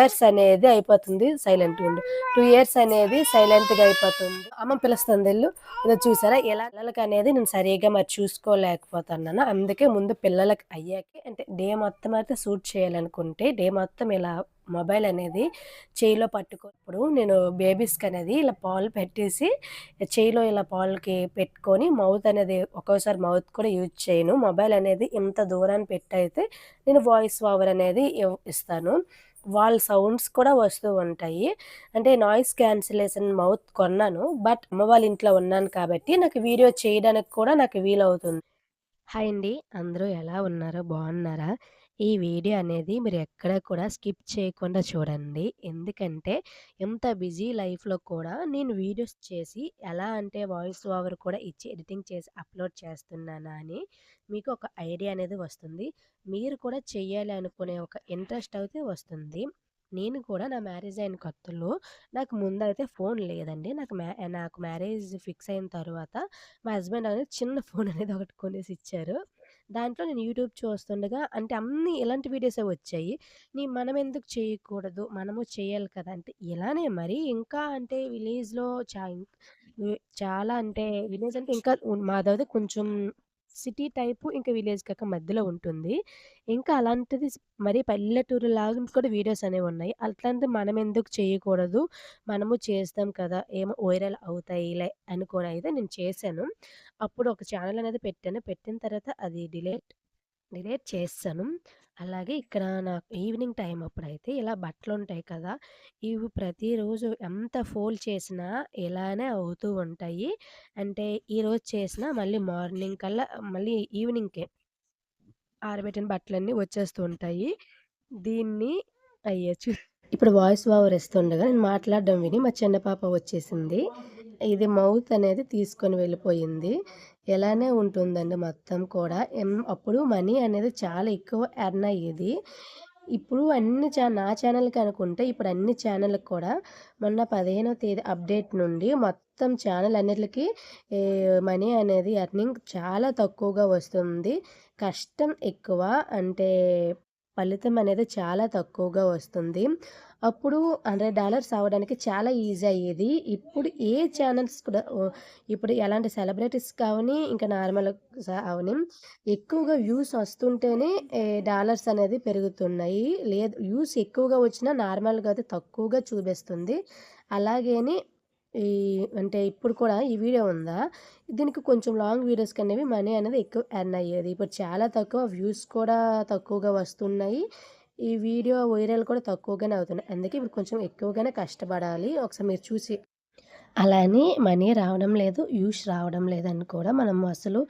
Years అనేది అయిపోతుంది silent ఉండు. టూ ఇయర్స్ అనేది సైలెంట్గా అయిపోతుంది. అమ్మ పిలుస్తుంది ఇల్లు చూసారా? ఎలా పిల్లలకి అనేది నేను సరిగా మరి చూసుకోలేకపోతున్నాను. అందుకే ముందు పిల్లలకి అయ్యాకే అంటే డే మొత్తం అయితే సూట్ చేయాలనుకుంటే డే మొత్తం ఇలా మొబైల్ అనేది చేయిలో పట్టుకున్నప్పుడు నేను బేబీస్కి అనేది ఇలా పాలు పెట్టేసి చేయిలో ఇలా పాలకి పెట్టుకొని మౌత్ అనేది ఒక్కోసారి మౌత్ కూడా యూజ్ చేయను. మొబైల్ అనేది ఇంత దూరాన్ని పెట్టయితే నేను వాయిస్ ఓవర్ అనేది ఇస్తాను. వాళ్ళ సౌండ్స్ కూడా వస్తూ ఉంటాయి. అంటే నాయిస్ క్యాన్సిలేషన్ మౌత్ కొన్నాను. బట్ అమ్మ వాళ్ళ ఇంట్లో ఉన్నాను కాబట్టి నాకు వీడియో చేయడానికి కూడా నాకు వీలవుతుంది. హాయ్ అండి. అందరూ ఎలా ఉన్నారో? బాగున్నారా? ఈ వీడియో అనేది మీరు ఎక్కడ కూడా స్కిప్ చేయకుండా చూడండి. ఎందుకంటే ఎంత బిజీ లైఫ్లో కూడా నేను వీడియోస్ చేసి ఎలా అంటే వాయిస్ ఓవర్ కూడా ఇచ్చి ఎడిటింగ్ చేసి అప్లోడ్ చేస్తున్నానా అని మీకు ఒక ఐడియా అనేది వస్తుంది. మీరు కూడా చెయ్యాలి అనుకునే ఒక ఇంట్రెస్ట్ అయితే వస్తుంది. నేను కూడా నా మ్యారేజ్ అయిన కొత్తలో నాకు ముందు అయితే ఫోన్ లేదండి. నాకు మ్యా నాకు మ్యారేజ్ ఫిక్స్ అయిన తర్వాత మా హస్బెండ్ అనేది చిన్న ఫోన్ అనేది ఒకటి కొనేసి ఇచ్చారు. దాంట్లో నేను యూట్యూబ్ చూస్తుండగా అంటే అన్ని ఇలాంటి వీడియోసే వచ్చాయి. నీ మనం ఎందుకు చేయకూడదు? మనము చేయాలి కదా అంటే ఇలానే మరి ఇంకా అంటే విలేజ్లో చా చాలా అంటే విలేజ్ అంటే ఇంకా ఉన్- కొంచెం సిటీ టైపు ఇంకా విలేజ్ కాక మధ్యలో ఉంటుంది. ఇంకా అలాంటిది మరి పల్లెటూరు లాగా కూడా వీడియోస్ అనేవి ఉన్నాయి. అట్లాంటిది మనం ఎందుకు చేయకూడదు? మనము చేస్తాం కదా ఏమో వైరల్ అవుతాయిలే అనుకోని అయితే నేను చేశాను. అప్పుడు ఒక ఛానల్ అనేది పెట్టాను. పెట్టిన తర్వాత అది డిలీట్ డిలీట్ చేస్తాను. అలాగే ఇక్కడ నాకు ఈవినింగ్ టైం అప్పుడైతే ఇలా బట్టలు ఉంటాయి కదా ఇవి ప్రతిరోజు ఎంత ఫోల్డ్ చేసినా ఇలానే అవుతూ ఉంటాయి. అంటే ఈరోజు చేసినా మళ్ళీ మార్నింగ్ కల్లా మళ్ళీ ఈవినింగ్కే ఆరబెట్టిన బట్టలన్నీ వచ్చేస్తూ ఉంటాయి. దీన్ని అయ్యచ్చు ఇప్పుడు వాయిస్ ఓవర్ ఇస్తుండగా నేను మాట్లాడడం విని మా చిన్న పాప వచ్చేసింది. ఇది మౌత్ అనేది తీసుకొని వెళ్ళిపోయింది. ఎలానే ఉంటుందండి మొత్తం కూడా. అప్పుడు మనీ అనేది చాలా ఎక్కువ ఎర్న్ అయ్యేది. ఇప్పుడు అన్ని ఛా నా ఛానల్కి అనుకుంటే ఇప్పుడు అన్ని ఛానళ్ళకి కూడా మొన్న పదిహేనో తేదీ అప్డేట్ నుండి మొత్తం ఛానల్ అన్నిటికి మనీ అనేది ఎర్నింగ్ చాలా తక్కువగా వస్తుంది. కష్టం ఎక్కువ. అంటే ఫలితం అనేది చాలా తక్కువగా వస్తుంది. అప్పుడు హండ్రెడ్ డాలర్స్ అవ్వడానికి చాలా ఈజీ అయ్యేది. ఇప్పుడు ఏ ఛానల్స్ కూడా ఇప్పుడు ఎలాంటి సెలబ్రిటీస్ కావని ఇంకా నార్మల్ అవని ఎక్కువగా వ్యూస్ వస్తుంటేనే డాలర్స్ అనేది పెరుగుతున్నాయి. లేదు వ్యూస్ ఎక్కువగా వచ్చినా నార్మల్గా అయితే తక్కువగా చూపిస్తుంది. అలాగేని ఈ అంటే ఇప్పుడు కూడా ఈ వీడియో ఉందా? దీనికి కొంచెం లాంగ్ వీడియోస్ కనేవి మనీ అనేది ఎక్కువ ఎర్న్ అయ్యేది. ఇప్పుడు చాలా తక్కువ వ్యూస్ కూడా తక్కువగా వస్తున్నాయి. ఈ వీడియో వైరల్ కూడా తక్కువగానే అవుతున్నాయి. అందుకే ఇప్పుడు కొంచెం ఎక్కువగానే కష్టపడాలి. ఒకసారి మీరు చూసి అలా అని మనీ రావడం లేదు యూస్ రావడం లేదని కూడా మనం అసలు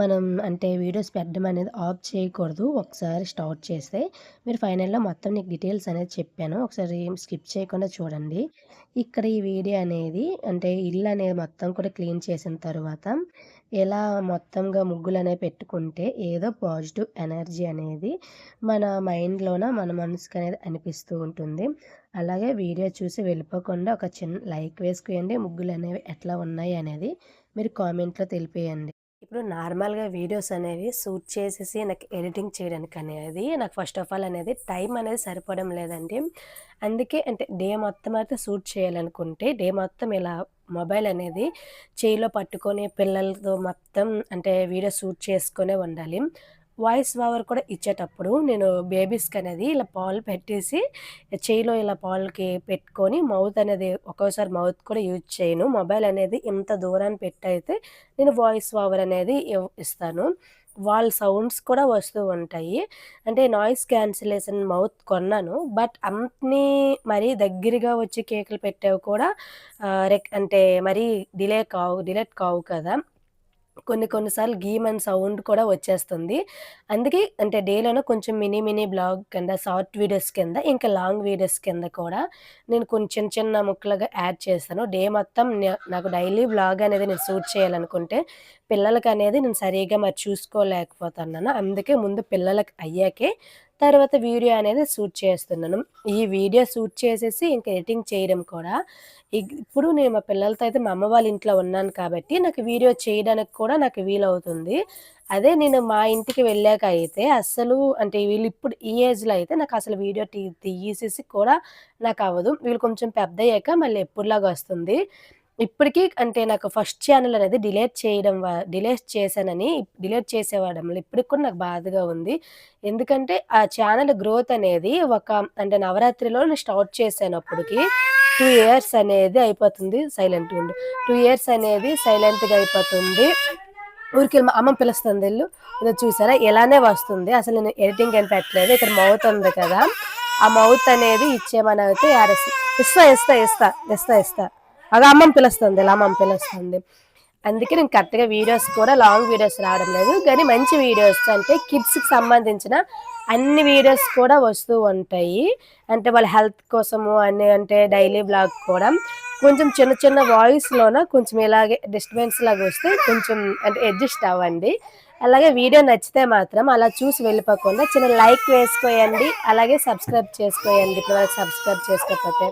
మనం అంటే వీడియోస్ పెట్టడం అనేది ఆఫ్ చేయకూడదు. ఒకసారి స్టార్ట్ చేస్తే మీరు ఫైనల్లో మొత్తం నీకు డీటెయిల్స్ అనేది చెప్పాను. ఒకసారి స్కిప్ చేయకుండా చూడండి. ఇక్కడ ఈ వీడియో అనేది అంటే ఇల్లు అనేది మొత్తం కూడా క్లీన్ చేసిన తర్వాత ఎలా మొత్తంగా ముగ్గులు అనేవి పెట్టుకుంటే ఏదో పాజిటివ్ ఎనర్జీ అనేది మన మైండ్లోన మన మనసుకు అనేది అనిపిస్తూ ఉంటుంది. అలాగే వీడియో చూసి వెళ్ళిపోకుండా ఒక చిన్న లైక్ వేసుకుయండి ముగ్గులు అనేవి ఎట్లా ఉన్నాయి అనేది మీరు కామెంట్లో తెలిపేయండి. ఇప్పుడు నార్మల్గా వీడియోస్ అనేవి షూట్ చేసేసి నాకు ఎడిటింగ్ చేయడానికి అనేది నాకు ఫస్ట్ ఆఫ్ ఆల్ అనేది టైం అనేది సరిపోవడం లేదండి. అందుకే అంటే డే మొత్తం అయితే షూట్ చేయాలనుకుంటే డే మొత్తం ఇలా మొబైల్ అనేది చేయిలో పట్టుకొని పిల్లలతో మొత్తం అంటే వీడియో షూట్ చేసుకునే ఉండాలి. వాయిస్ ఓవర్ కూడా ఇచ్చేటప్పుడు నేను బేబీస్కి అనేది ఇలా పాలు పెట్టేసి చేయిలో ఇలా పాలకి పెట్టుకొని మౌత్ అనేది ఒక్కోసారి మౌత్ కూడా యూజ్ చేయను. మొబైల్ అనేది ఇంత దూరాన్ని పెట్టయితే నేను వాయిస్ ఓవర్ అనేది ఇస్తాను. వాళ్ళ సౌండ్స్ కూడా వస్తూ ఉంటాయి. అంటే నాయిస్ క్యాన్సిలేషన్ మౌత్ కొన్నాను. బట్ అన్ని మరీ దగ్గరగా వచ్చి కేకులు పెట్టేవి కూడా రెక్ అంటే మరీ డిలే కావు డిలేట్ కావు కదా. కొన్ని కొన్నిసార్లు గీమన్ సౌండ్ కూడా వచ్చేస్తుంది. అందుకే అంటే డేలోనే కొంచెం మినీ మినీ బ్లాగ్ కింద షార్ట్ వీడియోస్ కింద ఇంకా లాంగ్ వీడియోస్ కింద కూడా నేను కొన్ని చిన్న చిన్న ముక్కలుగా యాడ్ చేస్తాను. డే మొత్తం నాకు డైలీ బ్లాగ్ అనేది నేను షూట్ చేయాలనుకుంటే పిల్లలకి అనేది నేను సరిగ్గా మరి చూసుకోలేకపోతున్నాను. అందుకే ముందు పిల్లలకి అయ్యాకే తర్వాత వీడియో అనేది షూట్ చేస్తున్నాను. ఈ వీడియో షూట్ చేసేసి ఇంకా ఎడిటింగ్ చేయడం కూడా. ఇప్పుడు నేను మా పిల్లలతో అయితే మా అమ్మ వాళ్ళ ఇంట్లో ఉన్నాను కాబట్టి నాకు వీడియో చేయడానికి కూడా నాకు వీలవుతుంది. అదే నేను మా ఇంటికి వెళ్ళాక అయితే అస్సలు అంటే వీళ్ళు ఇప్పుడు ఈ ఏజ్లో అయితే నాకు అసలు వీడియో తీ తీసేసి కూడా నాకు అవ్వదు. వీళ్ళు కొంచెం పెద్ద అయ్యాక మళ్ళీ ఎప్పుడులాగా వస్తుంది. ఇప్పటికీ అంటే నాకు ఫస్ట్ ఛానల్ అనేది డిలేట్ చేయడం డిలేట్ చేశానని డిలేట్ చేసేవాడం ఇప్పటికి కూడా నాకు బాధగా ఉంది. ఎందుకంటే ఆ ఛానల్ గ్రోత్ అనేది ఒక అంటే నవరాత్రిలో నేను స్టార్ట్ చేశాను అప్పటికి. టూ ఇయర్స్ అనేది అయిపోతుంది సైలెంట్ ఉండు. టూ ఇయర్స్ అనేది సైలెంట్గా అయిపోతుంది. ఊరికి మా అమ్మ పిలుస్తుంది ఇల్లు ఇది చూసారా? ఇలానే వస్తుంది. అసలు నేను ఎడిటింగ్ ఏం పెట్టలేదు. ఇక్కడ మౌత్ ఉంది కదా. ఆ మౌత్ అనేది ఇచ్చేమని అయితే ఆర్ఎస్ ఇస్తా ఇస్తా ఇస్తా ఇస్తా ఇస్తా. అది అమ్మమ్మ పిలుస్తుంది ఇలా అమ్మమ్మ పిలుస్తుంది. అందుకే నేను కరెక్ట్గా వీడియోస్ కూడా లాంగ్ వీడియోస్ రావడం లేదు. కానీ మంచి వీడియోస్ అంటే కిడ్స్కి సంబంధించిన అన్ని వీడియోస్ కూడా వస్తూ ఉంటాయి. అంటే వాళ్ళ హెల్త్ కోసము అన్ని అంటే డైలీ బ్లాగ్ కూడా. కొంచెం చిన్న చిన్న వాయిస్లోన కొంచెం ఇలాగే డిస్టర్బెన్స్ లాగా వస్తే కొంచెం అంటే అడ్జస్ట్ అవ్వండి. అలాగే వీడియో నచ్చితే మాత్రం అలా చూసి వెళ్ళిపోకుండా చిన్న లైక్ వేసుకోయండి. అలాగే సబ్స్క్రైబ్ చేసుకోయండి. ఇప్పుడు సబ్స్క్రైబ్ చేసుకోకపోతే